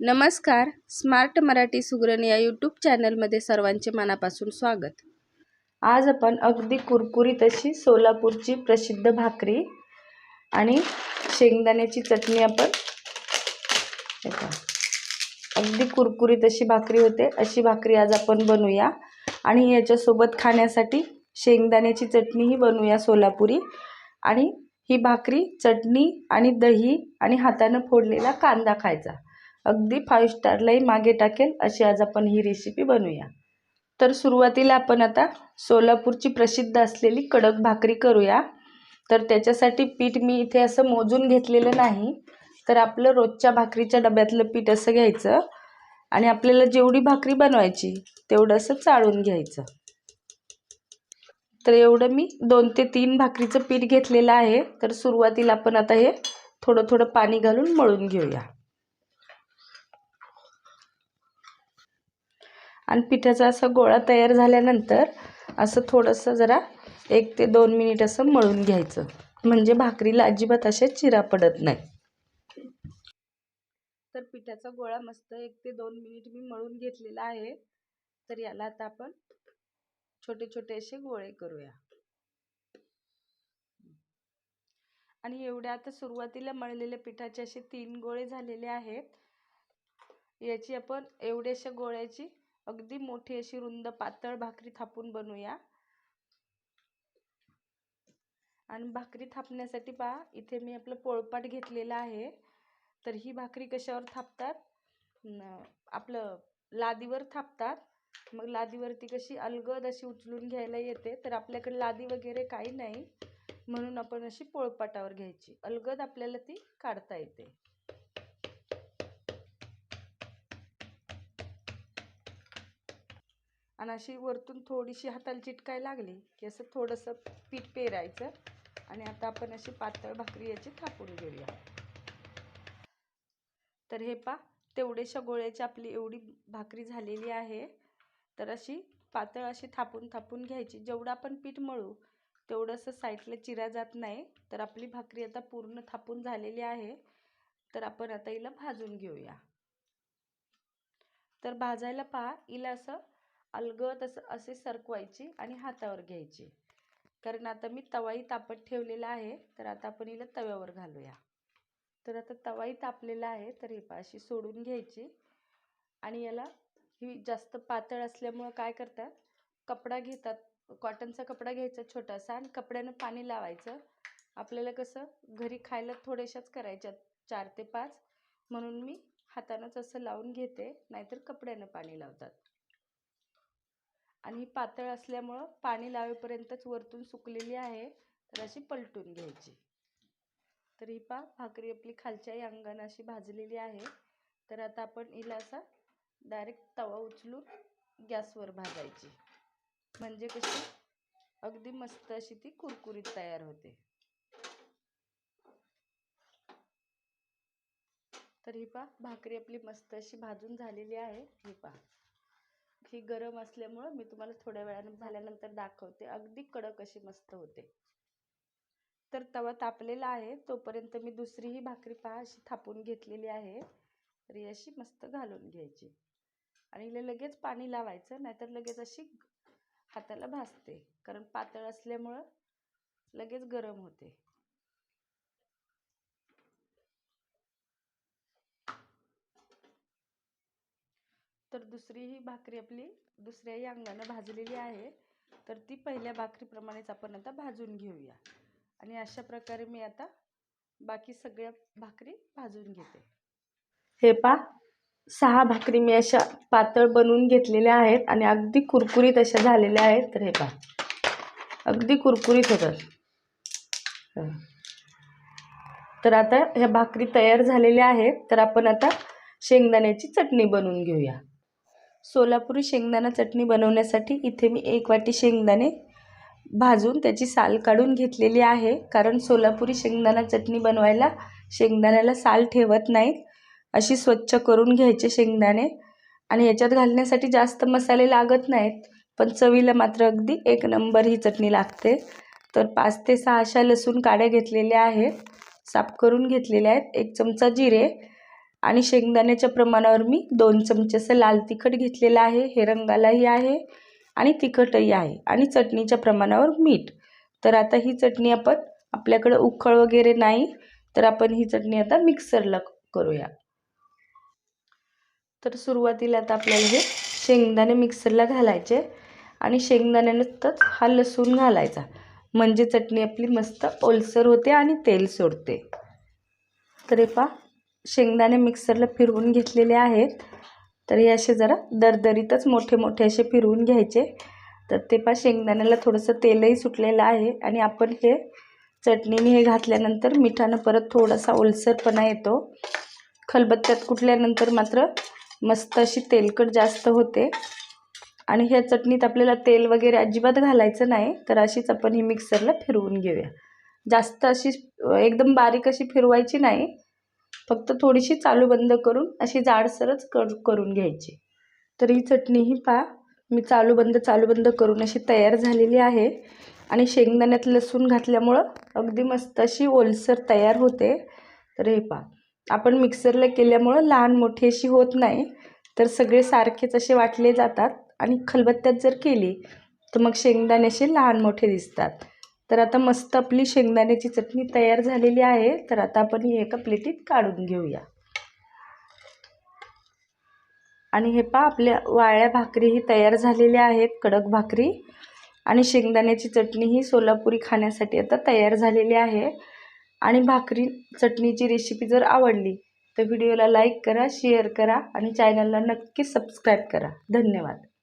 नमस्कार. स्मार्ट मराठी सुगरण या यूट्यूब चॅनलमध्ये सर्वांचे मनापासून स्वागत. आज आपण अगदी कुरकुरीत अशी सोलापूरची प्रसिद्ध भाकरी आणि शेंगदाण्याची चटणी आपण अगदी कुरकुरीत अशी भाकरी होते. अशी भाकरी आज आपण बनवूया. आणि याच्यासोबत खाण्यासाठी शेंगदाण्याची चटणीही बनवूया सोलापुरी. आणि ही भाकरी चटणी आणि दही आणि हातानं फोडलेला कांदा खायचा. अगदी फाईव्ह स्टारलाही मागे टाकेल अशी आज आपण ही रेसिपी बनवूया. तर सुरुवातीला आपण आता सोलापूरची प्रसिद्ध असलेली कडक भाकरी करूया. तर त्याच्यासाठी पीठ मी इथे असं मोजून घेतलेलं नाही. तर आपलं रोजच्या भाकरीच्या डब्यातलं पीठ असं घ्यायचं. आणि आपल्याला जेवढी भाकरी बनवायची तेवढं असं चाळून घ्यायचं. तर एवढं मी दोन ते तीन भाकरीचं पीठ घेतलेलं आहे. तर सुरुवातीला आपण आता हे थोडं थोडं पाणी घालून मळून घेऊया. आणि पिठाचा असा गोळा तयार झाल्यानंतर असं थोडंसं जरा एक ते दोन मिनिट असं मळून घ्यायचं. म्हणजे भाकरीला अजिबात अशा चिरा पडत नाही. तर पिठाचा गोळा मस्त एक ते दोन मिनिट मी मळून घेतलेला आहे. तर याला आता आपण छोटे छोटे असे गोळे करूया. आणि एवढ्या आता सुरुवातीला मळलेल्या पिठाचे असे तीन गोळे झालेले आहेत. याची आपण एवढ्याशा गोळ्याची अगदी मोठी अशी रुंद पातळ भाकरी थापून बनवूया. आणि भाकरी थापण्यासाठी पहा इथे मी आपलं पोळपाट घेतलेला आहे. तर ही भाकरी कशावर थापतात? आपलं लादीवर थापतात. मग लादीवरती कशी अलगद अशी उचलून घ्यायला येते. तर आपल्याकडे लादी वगैरे काही नाही. म्हणून आपण अशी पोळपाटावर घ्यायची. अलगद आपल्याला ती काढता येते. आणि अशी वरतून थोडीशी हाताला चिटकाय लागली की असं थोडंसं पीठ पेरायचं आणि आता आपण अशी पातळ भाकरी याची थापून घेऊया. तर हे पा तेवढ्याशा गोळ्याची आपली एवढी भाकरी झालेली आहे. तर अशी पातळ अशी थापून थापून घ्यायची. जेवढं आपण पीठ मळू तेवढं असं साईडला चिरा जात नाही. तर आपली भाकरी आता पूर्ण थापून झालेली आहे. तर आपण आता हिला भाजून घेऊया. तर भाजायला पहा हिला असं अलगद असं असे सरकवायची आणि हातावर घ्यायची. कारण आता मी तवाही तापत ठेवलेला आहे तर आता आपण हिला तव्यावर घालूया. तर आता तवाई तापलेला आहे तर ही अशी सोडून घ्यायची. आणि याला ही जास्त पातळ असल्यामुळं काय करतात? कपडा घेतात. कॉटनचा कपडा घ्यायचा छोटासा आणि कपड्यानं पाणी लावायचं. आपल्याला कसं? घरी खायला थोड्याशाच करायच्या चार ते पाच. म्हणून मी हातानंच असं लावून घेते नाहीतर कपड्यानं पाणी लावतात. आणि ही पातळ असल्यामुळं पाणी लावेपर्यंतच वरतून सुकलेली आहे तर अशी पलटून घ्यायची. तर ही पा भाकरी आपली खालच्याही अंगानं अशी भाजलेली आहे. तर आता आपण हिला असा डायरेक्ट तवा उचलून गॅसवर भाजायची. म्हणजे कशी? अगदी मस्त अशी ती कुरकुरीत तयार होते. तर ही पा भाकरी आपली मस्त अशी भाजून झालेली आहे. ही पा ही गरम असल्यामुळं मी तुम्हाला थोड्या वेळानं झाल्यानंतर दाखवते. अगदी कडक अशी मस्त होते. तर तवा तापलेला आहे. तोपर्यंत मी दुसरीही भाकरी पहा अशी थापून घेतलेली आहे. तर अशी मस्त घालून घ्यायची. आणि हिला लगेच पाणी लावायचं नाहीतर लगेच अशी हाताला भाजते. कारण पातळ असल्यामुळं लगेच गरम होते. तर दुसरी ही भाकरी आपली दुसऱ्याही अंगानं भाजलेली आहे. तर ती पहिल्या भाकरीप्रमाणेच आपण आता भाजून घेऊया. आणि अशा प्रकारे मी आता बाकी सगळ्या भाकरी भाजून घेते. हे पा सहा भाकरी मी अशा पातळ बनवून घेतलेल्या आहेत आणि अगदी कुरकुरीत अशा झालेल्या आहेत. तर हे पा अगदी कुरकुरीत होतात. तर आता ह्या भाकरी तयार झालेल्या आहेत. तर आपण आता शेंगदाण्याची चटणी बनवून घेऊया. सोलापुरी शेंगदाणा चटणी बनवण्यासाठी इथे मी एक वाटी शेंगदाणे भाजून त्याची साल काढून घेतलेली आहे. कारण सोलापुरी शेंगदाणा चटणी बनवायला शेंगदाण्याला साल ठेवत नाहीत. अशी स्वच्छ करून घ्यायचे शेंगदाणे. आणि याच्यात घालण्यासाठी जास्त मसाले लागत नाहीत. पण चवीला मात्र अगदी एक नंबर ही चटणी लागते. तर पाच ते सहा अशा लसूण काड्या घेतलेल्या आहेत. साफ करून घेतलेल्या आहेत. एक चमचा जिरे. आणि शेंगदाण्याच्या प्रमाणावर मी दोन चमचे असं लाल तिखट घेतलेलं आहे. हे रंगालाही आहे आणि तिखटही आहे आणि चटणीच्या प्रमाणावर मीठ. तर आता ही चटणी आपण आपल्याकडं उखळ वगैरे नाही तर आपण ही चटणी आता मिक्सरला करूया. तर सुरुवातीला आता आपल्याला हे शेंगदाणे मिक्सरला घालायचे आणि शेंगदाण्यानंतरच हा लसूण घालायचा. म्हणजे चटणी आपली मस्त ओलसर होते आणि तेल सोडते. तर हे पा शेंगदाणे मिक्सरला फिरवून घेतलेले आहेत. तर हे असे जरा दरदरीतच मोठे मोठे असे फिरवून घ्यायचे. तर ते पण शेंगदाण्याला थोडंसं तेलही सुटलेलं आहे आणि आपण हे चटणीने हे घातल्यानंतर मिठानं परत थोडासा ओलसरपणा येतो. खलबत्त्यात कुटल्यानंतर मात्र मस्त अशी तेलकट जास्त होते. आणि ह्या चटणीत आपल्याला तेल वगैरे अजिबात घालायचं नाही. तर अशीच आपण ही मिक्सरला फिरवून घेऊया. जास्त अशी एकदम बारीक अशी फिरवायची नाही. फक्त थोडीशी चालू बंद करून अशी जाडसरच कर करून घ्यायची. तर ही चटणी ही पा मी चालू बंद चालू बंद करून अशी तयार झालेली आहे. आणि शेंगदाण्यात लसूण घातल्यामुळं अगदी मस्त अशी ओलसर तयार होते. तर हे पा आपण मिक्सरला केल्यामुळं लहान मोठी अशी होत नाही. तर सगळे सारखेच असे वाटले जातात. आणि खलबत्त्यात जर केली तर मग शेंगदाणे असे लहान मोठे दिसतात. तर आता मस्त आपली शेंगदाण्याची चटणी तयार झालेली आहे. तर आता आपण ही एका प्लेटीत काढून घेऊया. आणि हे पा आपल्या वाळ्या भाकरीही तयार झालेल्या आहेत कडक भाकरी. आणि शेंगदाण्याची चटणी ही सोलापुरी खाण्यासाठी आता तयार झालेली आहे. आणि भाकरी चटणीची रेसिपी जर आवडली तर व्हिडिओला लाईक करा शेअर करा आणि चॅनलला नक्की सबस्क्राईब करा. धन्यवाद.